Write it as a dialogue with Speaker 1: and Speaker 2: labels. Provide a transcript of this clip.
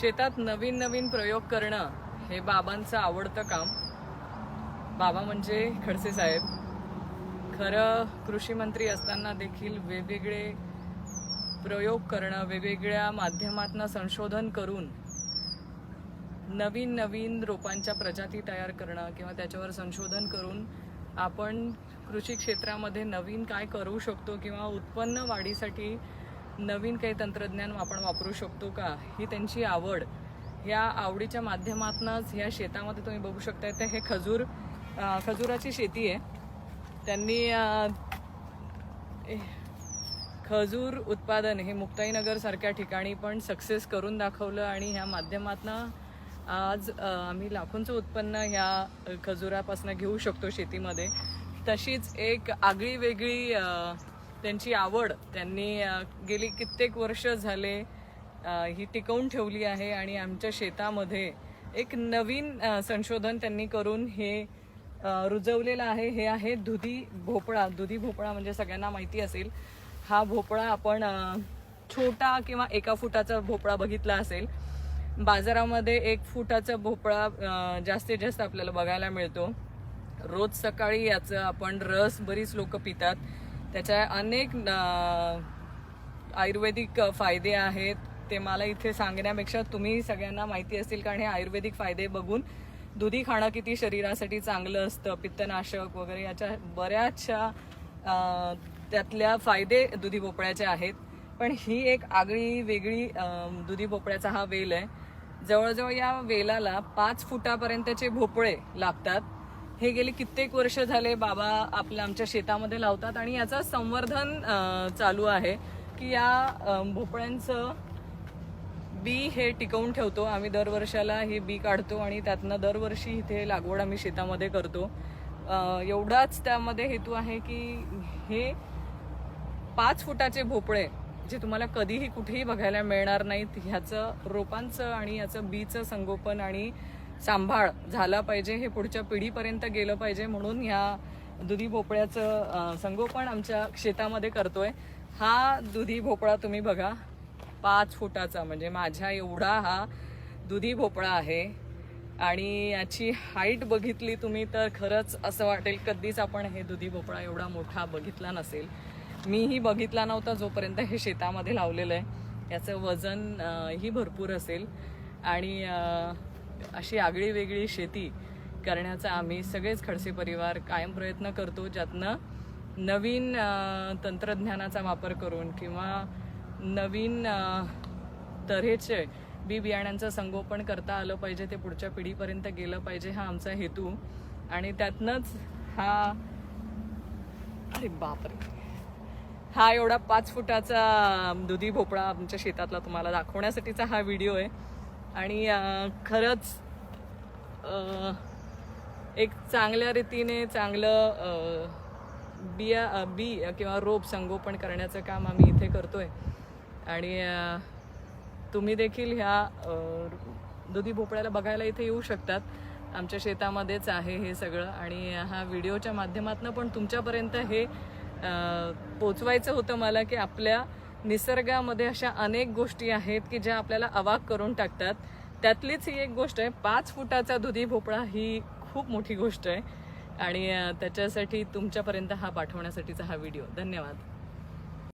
Speaker 1: शेतात नवीन नवीन प्रयोग करणं हे बाबांचं आवडतं काम. बाबा म्हणजे खडसे साहेब. खरं कृषी मंत्री असताना देखील वेगवेगळे प्रयोग करणं वेगवेगळ्या माध्यमातनं संशोधन करून नवीन नवीन रोपांच्या प्रजाती तयार करणं किंवा त्याच्यावर संशोधन करून आपण कृषी क्षेत्रामध्ये नवीन काय करू शकतो किंवा उत्पन्न वाढीसाठी नवीन काही तंत्रज्ञान आपण वापरू शकतो का? ही त्यांची आवड. ह्या आवडीच्या माध्यमातूनच ह्या शेतामध्ये तुम्ही बघू शकता तर हे खजूर खजुराची शेती आहे. त्यांनी खजूर उत्पादन हे मुक्ताईनगरसारख्या ठिकाणी पण सक्सेस करून दाखवलं आणि ह्या माध्यमातनं आज आम्ही लाखोंचं उत्पन्न ह्या खजुरापासून घेऊ शकतो शेतीमध्ये. तशीच एक आगळी वेगळी त्यांची आवड त्यांनी गेली कित्येक वर्ष झाले ही टिकवून ठेवली आहे आणि आमच्या शेतामध्ये एक नवीन संशोधन त्यांनी करून हे रुजवलेलं आहे. हे आहे दुधी भोपळा. दुधी भोपळा म्हणजे सगळ्यांना माहिती असेल. हा भोपळा आपण छोटा किंवा एका फुटाचा भोपळा बघितला असेल. बाजारामध्ये एक फुटाचा भोपळा जास्तीत जास्त आपल्याला बघायला मिळतो. रोज सकाळी याचं आपण रस बरीच लोक पितात. त्याच्या अनेक आयुर्वेदिक फायदे आहेत. ते मला इथे सांगण्यापेक्षा तुम्ही सगळ्यांना माहिती असतील कारण हे आयुर्वेदिक फायदे बघून दुधी खाणं किती शरीरासाठी चांगलं असतं पित्तनाशक वगैरे याच्या बऱ्याचशा त्यातल्या फायदे दुधी भोपळ्याचे आहेत. पण ही एक आगळी वेगळी दुधी भोपळ्याचा हा वेल आहे. जवळजवळ या वेलाला पाच फुटापर्यंतचे भोपळे लागतात. हे गेली कित्येक वर्ष झाले बाबा आपल्या आमच्या शेतामध्ये लावतात आणि याचं संवर्धन चालू आहे की या भोपळ्यांचं बी हे टिकवून ठेवतो. आम्ही दरवर्षाला हे बी काढतो आणि त्यातनं दरवर्षी इथे लागवड आम्ही शेतामध्ये करतो. एवढाच त्यामध्ये हेतू आहे की हे पाच फुटाचे भोपळे जे तुम्हाला कधीही कुठेही बघायला मिळणार नाहीत ह्याचं रोपांचं आणि याचं बीचं संगोपन आणि सांभाळ झाला पाहिजे हे पुढच्या पिढीपर्यंत गेलं पाहिजे म्हणून ह्या दुधी भोपळ्याचं संगोपन आमच्या शेतामध्ये करतोय. हा दुधी भोपळा तुम्ही बघा पाच फुटाचा म्हणजे माझ्या एवढा हा दुधी भोपळा आहे. आणि याची हाईट बघितली तुम्ही तर खरंच असं वाटेल कधीच आपण हे दुधी भोपळा एवढा मोठा बघितला नसेल. मीही बघितला नव्हता जोपर्यंत हे शेतामध्ये लावलेलं आहे. याचं वजन ही भरपूर असेल. आणि अशी आगळी वेगळी शेती करण्याचा आम्ही सगळेच खडसे परिवार कायम प्रयत्न करतो ज्यातनं नवीन तंत्रज्ञानाचा वापर करून किंवा नवीन तऱ्हेचे बी बियाण्यांचं संगोपन करता आलं पाहिजे ते पुढच्या पिढीपर्यंत गेलं पाहिजे हा आमचा हेतू. आणि त्यातनंच हा अरे बापरे हा एवढा पाच फुटाचा दुधी भोपळा आमच्या शेतातला तुम्हाला दाखवण्यासाठीचा हा व्हिडिओ आहे. आणि खरंच एक चांगल्या रीतीने चांगलं बिया बी किंवा रोप संगोपन करण्याचं काम आम्ही इथे करतो आहे आणि तुम्ही देखील ह्या दुधी भोपळ्याला बघायला इथे येऊ शकतात. आमच्या शेतामध्येच आहे हे सगळं आणि हा व्हिडिओच्या माध्यमातून पण तुमच्यापर्यंत हे पोचवायचं होतं मला की आपल्या निसर्गामध्ये अशा अनेक गोष्टी आहेत की ज्या आपल्याला अवाक करून टाकतात. त्यातलीच ही एक गोष्ट आहे पाच फुटाचा दुधी भोपळा ही खूप मोठी गोष्ट आहे. आणि त्याच्यासाठी तुमच्यापर्यंत हा पाठवण्यासाठीचा हा व्हिडिओ. धन्यवाद.